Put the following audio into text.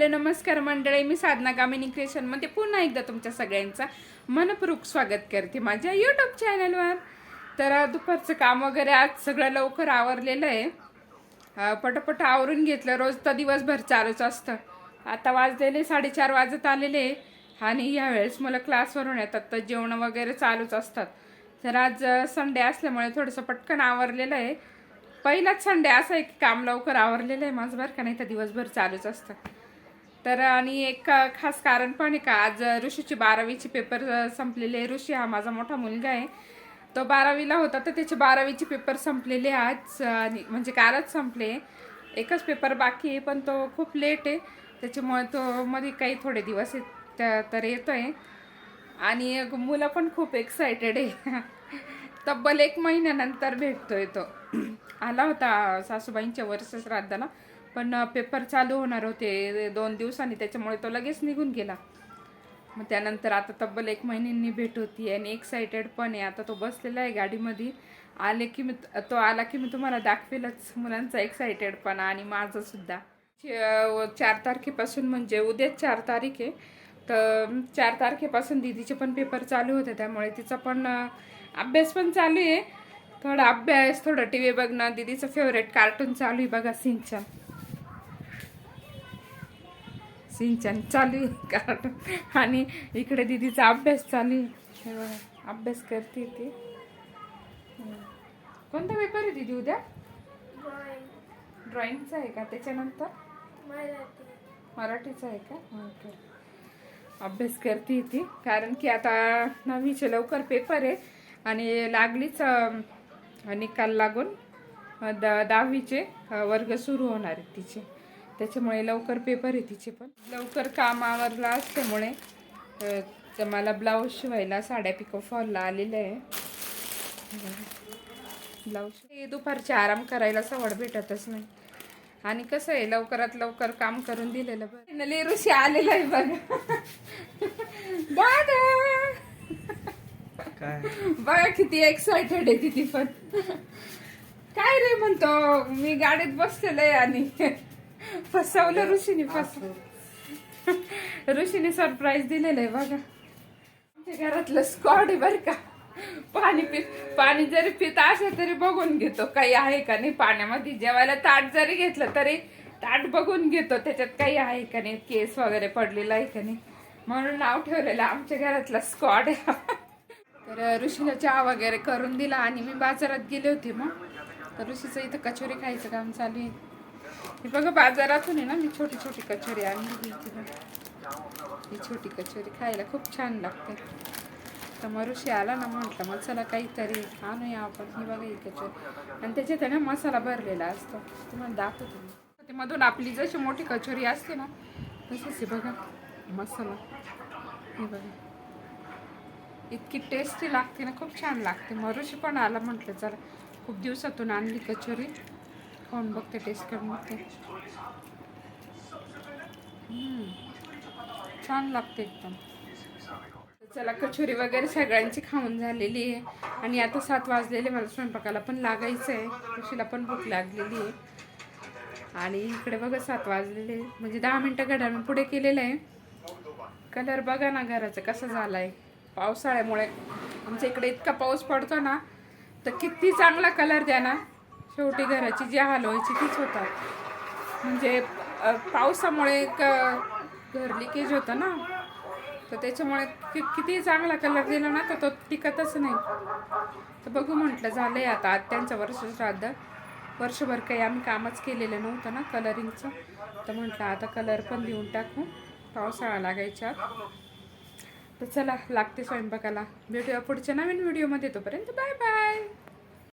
Hello नमस्कार मंडळी मी साधना कामिनी क्रिएशनमध्ये पुन्हा एकदा तुमच्या सगळ्यांचा मनपूर्वक स्वागत करते माझ्या यूट्यूब चॅनलवर तर दुपारचं काम वगैरे आज सगळं लवकर आवरलेलं आहे. पटापट आवरून घेतलं. रोज तर दिवसभर चालूच असतं. आता वाजलेले साडेचार वाजत आलेले आणि यावेळेस मला क्लासवरून येतात तर जेवण वगैरे चालूच असतात. तर आज संडे असल्यामुळे थोडंसं पटकन आवरलेलं आहे. पहिलाच संडे असा आहे की काम लवकर आवरलेलं आहे माझं बरं का नाही तर दिवसभर चालूच असतं. तर आणि एक खास कारण पण आहे का आज ऋषीची बारावीचे पेपर संपलेले. आहे. ऋषी हा माझा मोठा मुलगा आहे. तो बारावीला होता तर त्याचे बारावीचे पेपर संपलेले आज आणि म्हणजे कालच संपले. एकच पेपर बाकी आहे पण तो खूप लेट आहे. त्याच्यामुळे तो मध्ये काही थोडे दिवस आहेत त्या- तर आहे आणि मुलं पण खूप एक्सायटेड आहे. तब्बल एक महिन्यानंतर भेटतोय तो. आला होता सासूबाईंच्या वर्ष श्राद्धाला. पण पेपर चालू होणार होते दोन दिवसांनी. त्याच्यामुळे तो लगेच निघून गेला. मग त्यानंतर आता तब्बल एक महिन्यांनी भेट होती आणि एक्सायटेड पण आहे. आता तो बसलेला आहे गाडीमध्ये. आले की मी तो आला की मी तुम्हाला दाखवेलच. मुलांचा एक्सायटेडपणा आणि माझंसुद्धा चार तारखेपासून म्हणजे उद्याच चार तारीख आहे. तर चार तारखेपासून दिदीचे पण पेपर चालू होते. त्यामुळे तिचा पण अभ्यास पण चालू आहे. थोडा अभ्यास थोडं टी व्ही बघणं. दिदीचं फेवरेट कार्टून चालू आहे बघा सिंचन. सिंचन चालू आहे. कार्टून आणि इकडे दिदीचा अभ्यास चालू आहे. अभ्यास करते ती. कोणता पेपर आहे दिदी उद्या? ड्रॉइंगचा आहे का? त्याच्यानंतर? मराठीचा आहे का? ओके. अभ्यास करते ती. कारण की आता नववीचे लवकर पेपर आहे. आणि लागलीच निकाल लागून द दहावीचे वर्ग सुरू होणार आहेत तिचे. त्याच्यामुळे लवकर पेपर आहे तिचे पण. लवकर काम आवरलं असल्यामुळे तर मला ब्लाऊज शिवायला साड्या पिको फॉलला आलेल्या आहे. ब्लाऊज दुपारचे आराम करायला सवड भेटतच नाही. आणि कसं आहे लवकरात लवकर काम करून दिलेलं बरं. ऋषी आलेला आहे बघा. दादा बघा किती एक्सायटेड आहे किती पण. काय रे म्हणतो मी गाडीत बसलेलं आहे आणि फसवलं ऋषीने फस ऋषीने सरप्राईज दिलेलं आहे बघा. आमच्या घरातलं स्कॉड आहे बरं का. पाणी पित पाणी जरी पित असेल तरी बघून घेतो. काही आहे का नाही पाण्यामध्ये? जेवायला ताट जरी घेतलं तरी ताट बघून घेतो. त्याच्यात काही आहे का नाही? केस वगैरे पडलेला आहे का नाही? म्हणून नाव ठेवलेलं आमच्या घरातला स्कॉड आहे. तर ऋषीला चहा वगैरे करून दिला आणि मी बाजारात गेले होते मग. तर ऋषीचं इथं कचोरी खायचं काम चालू आहे. हे बघा बाजारातून आहे ना मी छोटी छोटी कचोरी आणली होती ही छोटी कचोरी खायला खूप छान लागते. तर मरुशी आला ना म्हटलं मसाला काहीतरी आणूया आपण. ही बघा ही कचोरी. आणि त्याच्यात आहे ना मसाला भरलेला असतो. तुम्हाला दाखवतो मी. ते मधून आपली जशी मोठी कचोरी असते ना तशीच आहे बघा मसाला. हे बघा. इतकी टेस्टी लागते ना खूप छान लागते. मरुशी पण आला म्हटलं चला खूप दिवसातून आणली कचोरी. खाऊन बघते टेस्ट करून बघते. छान लागते एकदम. चला कचोरी वगैरे सगळ्यांची खाऊन झालेली आहे. आणि आता सात वाजलेले मला स्वयंपाकाला पण लागायचं आहे कशीला पण भूक लागलेली आहे. आणि इकडे बघा सात वाजलेले. म्हणजे दहा मिनटं घड्याळ मी पुढे केलेलं आहे. कलर बघा ना घराचा कसा आहे पावसाळ्यामुळे. आमच्या इकडे इतका पाऊस पडतो ना तर किती चांगला कलर द्या ना. शेवटी घराची जी हलवायची तीच होतात. म्हणजे पावसामुळे क- घर लिकेज होतं ना? तर त्याच्यामुळे कि किती चांगला कलर दिला ना तर तो टिकतच नाही. तर बघू म्हटलं झालंय आता आत्यांचं वर्ष श्राद्ध. वर्षभर काही आम्ही कामच केलेलं नव्हतं ना कलरिंगचं तर म्हटलं आता कलर पण देऊन टाकू. पावसाळा लागायच्या आत. तर चला लागते स्वयंपाकाला. भेटूया पुढच्या नवीन व्हिडिओमध्ये तोपर्यंत बाय बाय